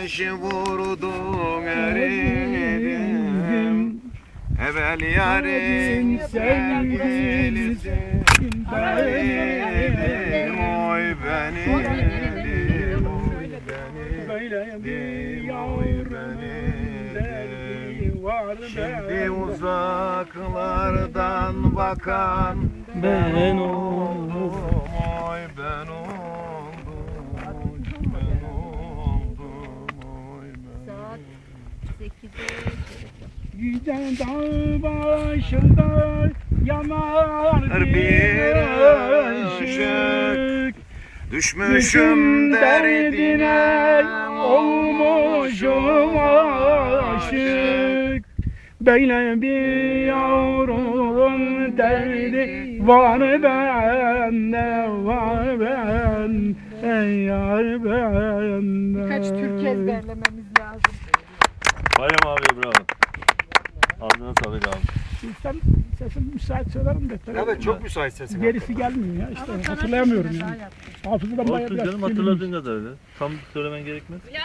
Taşı vurdum eridim Evvel yarim sevgilisi Benim oy benim Oy benim Oy benim. Şimdi uzaklardan bakan Ben 8'e Yüce dağ başında yanar Bir ışık. Düşmüşüm derdine olmuşum aşık Böyle bir yavrum derdi var bende var bende yar bende Kaç Türk ezberlememiz. Bayram abi bravo. Ağzına sağlık abi. Sen sesin müsait söylerim de. Evet çok müsait sesin Gerisi gelmiyor ya işte hatırlayamıyorum yani. Hafızadan bayağı Olsun biraz canım hatırladığın kadarıyla. Tam söylemen gerekmez. Ya